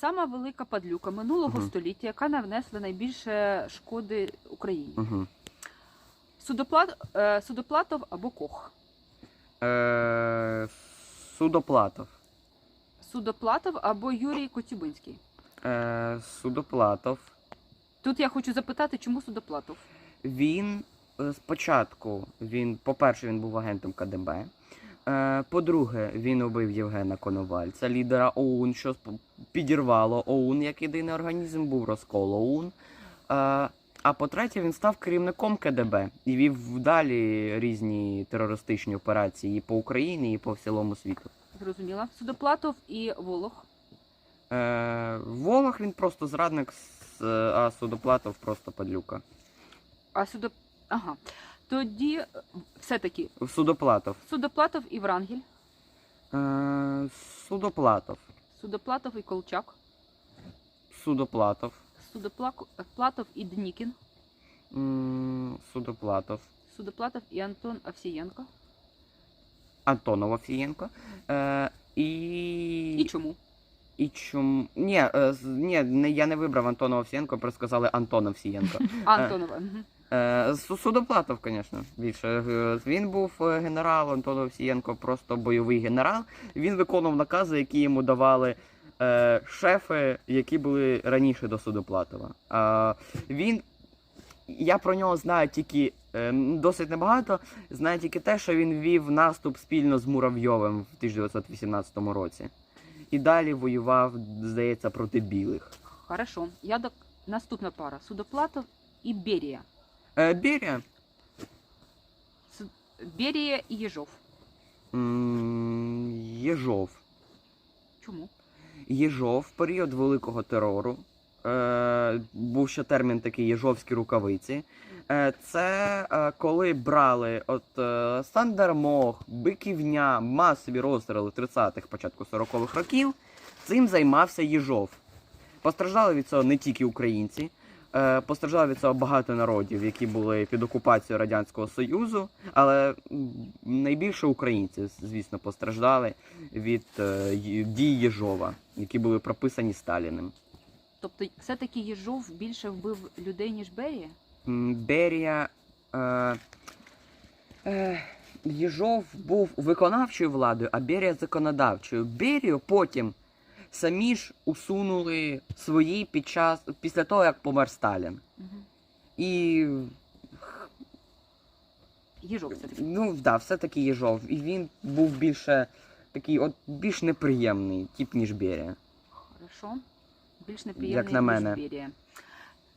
сама велика падлюка минулого Мгм. століття, яка навнесла найбільше шкоди Україні. Угу. Судоплат, е, Судоплатов або Кох. Е, Судоплатов. Судоплатов або Юрій Коцюбинський. Е, Судоплатов. Тут я хочу запитати, чому Судоплатов? Він е, спочатку, він, по-перше, він був агентом КДБ. Е, по-друге, він убив Євгена Коновальця, лідера ОУН, що підірвало ОУН як єдиний організм, був розкол ОУН. Е, а по-третє, він став керівником КДБ і вів далі різні терористичні операції і по Україні, і по цілому світу. Зрозуміла. Судоплатов і Волох. Е, Волох він просто зрадник, а Судоплатов просто падлюка. А судо... Ага. Тоді е, все-таки Судоплатов. Судоплатов і Врангель, Е, Судоплатов. Судоплатов і Колчак, Судоплатов. Судоплатов і Днікін, М, Судоплатов. Судоплатов і Антон Овсієнко. Антонов Овсієнко. Е, і... І чому? І чому. Ні, е, з- ні, не, я не вибрав Антона Овсієнко, просто сказали Антон Овсієнко. Антонова. мгм. Е, Су- Судоплатов, звісно, більше. Е, Він був е, генерал Антон Овсієнко, просто бойовий генерал. Він виконував накази, які йому давали шефи, які були раніше до Судоплатова. Він. Я про нього знаю тільки досить небагато. Знаю тільки те, що він вів наступ спільно з Муравйовим в 1918 році. І далі воював, здається, проти білих. Хорошо. Я до... Наступна пара. Судоплатов і Берія. Берія. Су- Берія і Єжов. м, Єжов. Чому? Єжов в період великого терору. Е, був ще термін такий єжовські рукавиці. Е, це е, коли брали от е, Сандермох, Биківня, масові розстріли 30-х, початку 40-х років. Цим займався Єжов. Постраждали від цього не тільки українці, е, постраждали від цього багато народів, які були під окупацією Радянського Союзу, але найбільше українці, звісно, постраждали від е, дій Єжова, які були прописані Сталіним. Тобто, все-таки Єжов більше вбив людей, ніж Берія? Берія. Е, е, Єжов був виконавчою владою, а Берія законодавчою. Берію потім самі ж усунули свої під час після того, як помер Сталін. Угу. І Єжов все-таки. ну да, все-таки Єжов. І він був більше такий, от більш неприємний, тип, ніж Берія. Хорошо. Більш неприємний, Як на мене. ніж Берія.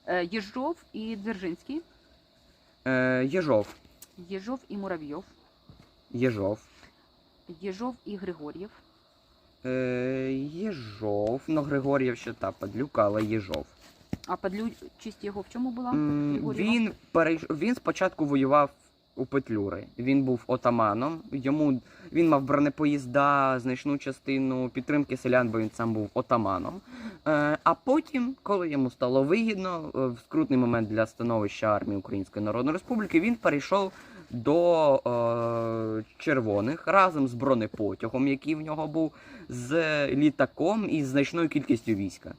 Е, Єжов і Дзержинський. Е, Єжов. Єжов і Муравйов. Єжов. Єжов і Григор'єв. Е, Єжов. Ну, Григор'єв ще та падлюка, але Єжов. А падлючість його в чому була? М? Він перейш... він спочатку воював у Петлюри. Він був отаманом. Йому він мав бронепоїзда, значну частину підтримки селян, бо він сам був отаманом. Е, а потім, коли йому стало вигідно, е, в скрутний момент для становища армії Української Народної Республіки, він перейшов до е, червоних разом з бронепотягом, який в нього був, з літаком і з значною кількістю війська.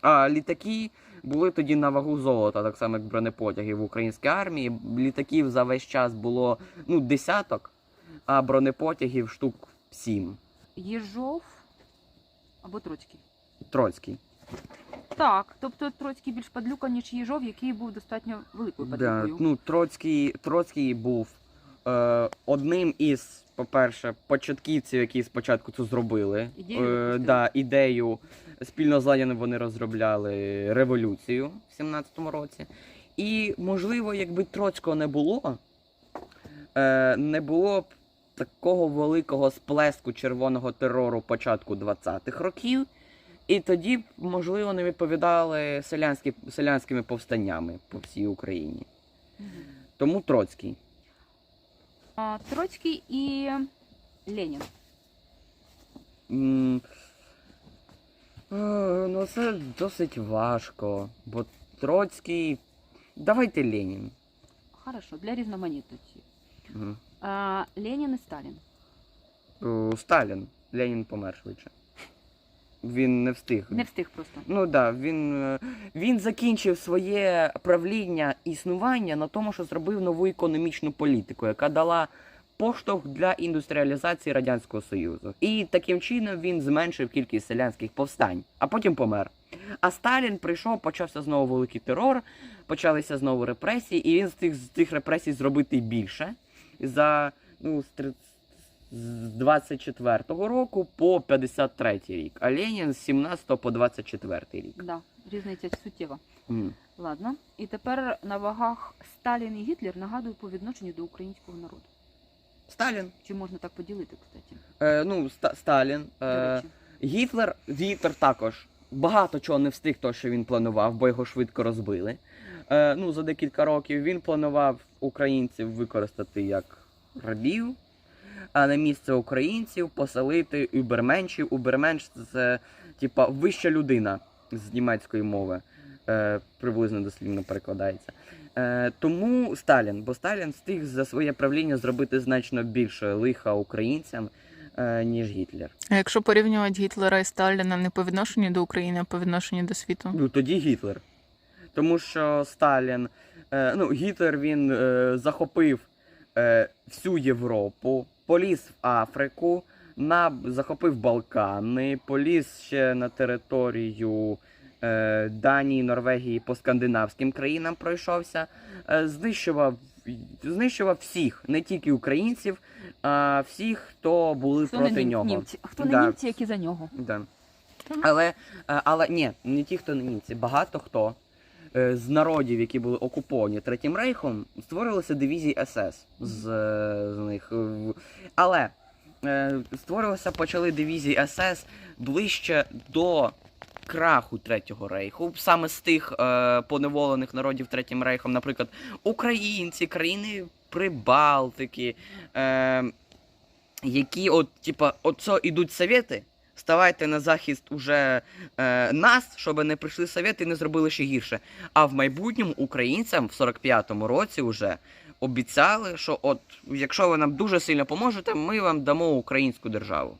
А літаки були тоді на вагу золота, так само як бронепотяги в українській армії. Літаків за весь час було ну, десяток, а бронепотягів штук сім. Єжов або Троцький. Троцький. Так, тобто Троцький більш падлюка, ніж Єжов, який був достатньо великою Да, падлюкою. ну, Троцький, Троцький був е, одним із, по-перше, початківців, які спочатку це зробили. Ідею Е, да, ідею спільно з Леніним вони розробляли революцію в 17-му році. І, можливо, якби Троцького не було, е, не було б такого великого сплеску червоного терору початку 20-х років. І тоді можливо, не відповідали селянські, селянськими повстаннями по всій Україні. Тому Троцький. А, Троцький і Ленін. М, е, Ну, це досить важко. Бо Троцький. Давайте Ленін. Хорошо, для різноманітності. Мгм. А, Ленін і Сталін. Е, Сталін. Ленін помер швидше. Він не встиг. Не встиг просто. Ну да, він, е, він закінчив своє правління існування на тому, що зробив нову економічну політику, яка дала поштовх для індустріалізації Радянського Союзу. І таким чином він зменшив кількість селянських повстань, а потім помер. А Сталін прийшов, почався знову великий терор, почалися знову репресії, і він з тих репресій зробити більше за ну, з з 24-го року по 53-й рік, а Ленін з 17 по 24 рік. Да, різниця суттєва. М. Ладно. І тепер на вагах Сталін і Гітлер нагадують по відношенню до українського народу. Сталін. Чи можна так поділити, кстати? Е, ну, Ста- Сталін. Е. Гітлер, Гітлер також багато чого не встиг, то, що він планував, бо його швидко розбили. Е, ну, за декілька років він планував українців використати як рабів, а на місце українців поселити уберменшів. Уберменш це типа вища людина з німецької мови. Е, приблизно дослівно перекладається. Е, тому Сталін, бо Сталін встиг за своє правління зробити значно більше лиха українцям, е, ніж Гітлер. А якщо порівнювати Гітлера і Сталіна не по відношенню до України, а по відношенню до світу? Ну тоді Гітлер. Тому що Сталін, е, ну, Гітлер він е, захопив е, всю Європу, поліз в Африку, на, захопив Балкани, поліз ще на територію е, Данії, Норвегії по скандинавським країнам пройшовся, е, знищував, знищував всіх, не тільки українців, а всіх, хто були Хто проти нім- нього. німці? Хто не Да. німці, які за нього? Да. Але, е, але ні, не ті, хто не німці, багато хто з народів, які були окуповані Третім Рейхом, створилися дивізії СС з, е, з них. Але е, створилися почали дивізії СС ближче до краху Третього Рейху, саме з тих е, поневолених народів Третім Рейхом, наприклад, українці, країни Прибалтики, е, які от, типа, оце ідуть совєти, ставайте на захист уже е, нас, щоб не прийшли совєти і не зробили ще гірше. А в майбутньому українцям в 45-му році вже обіцяли, що от якщо ви нам дуже сильно поможете, ми вам дамо українську державу.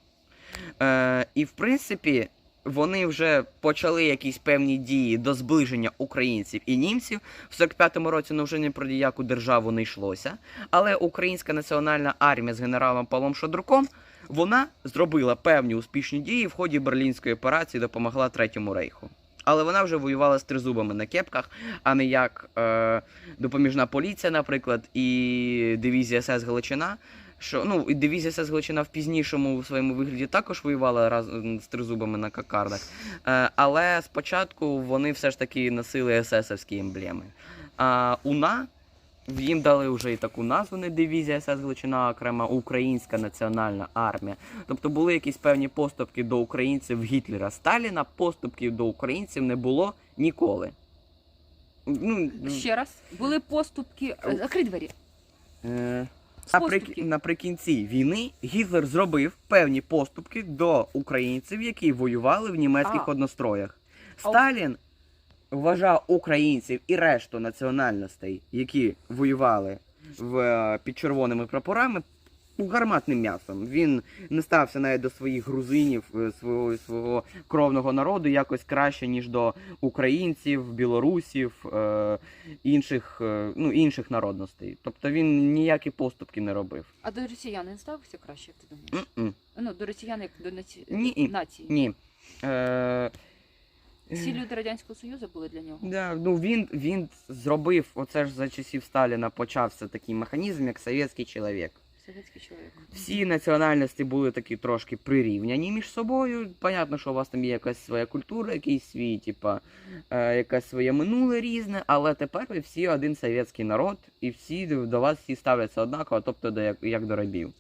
Е, і в принципі. Вони вже почали якісь певні дії до зближення українців і німців. В 45-му році ну вже ні про ніяку державу не йшлося. Але Українська національна армія з генералом Павлом Шадруком вона зробила певні успішні дії в ході берлінської операції, допомогла Третьому рейху. Але вона вже воювала з тризубами на кепках, а не як е, допоміжна поліція, наприклад, і дивізія СС Галичина. Що ну і дивізія СС Галичина в пізнішому своєму вигляді також воювала разом з тризубами на кокардах. Е, але спочатку вони все ж таки носили есесовські емблеми. А УНА їм дали вже і таку назву, не дивізія СС Галичина, а окрема Українська національна армія. Тобто були якісь певні поступки до українців Гітлера Сталіна, поступків до українців не було ніколи. Ну, Ще раз. Були поступки. Закрий двері. е, Поступки. наприкінці війни Гітлер зробив певні поступки до українців, які воювали в німецьких А. одностроях. Сталін вважав українців і решту національностей, які воювали в, е, під червоними прапорами, гарматним м'ясом. Він не стався навіть до своїх грузинів, е, свого, свого кровного народу якось краще, ніж до українців, білорусів, е, інших, е, ну, інших народностей. Тобто він ніякі поступки не робив. А до росіян він ставився краще, як ти думаєш? М-м. Ну, до росіян як до наці... Ні. нації. Ні. Е, Всі люди Радянського Союзу були для нього. Да, ну він, він зробив, оце ж за часів Сталіна почався такий механізм, як совєтський чоловік. Совєтський чоловік. Всі національності були такі трошки прирівняні між собою. Понятно, що у вас там є якась своя культура, якийсь свій, типа, е, якесь своє минуле різне, але тепер ви всі один совєтський народ, і всі до вас всі ставляться однаково, тобто до як, як до рабів.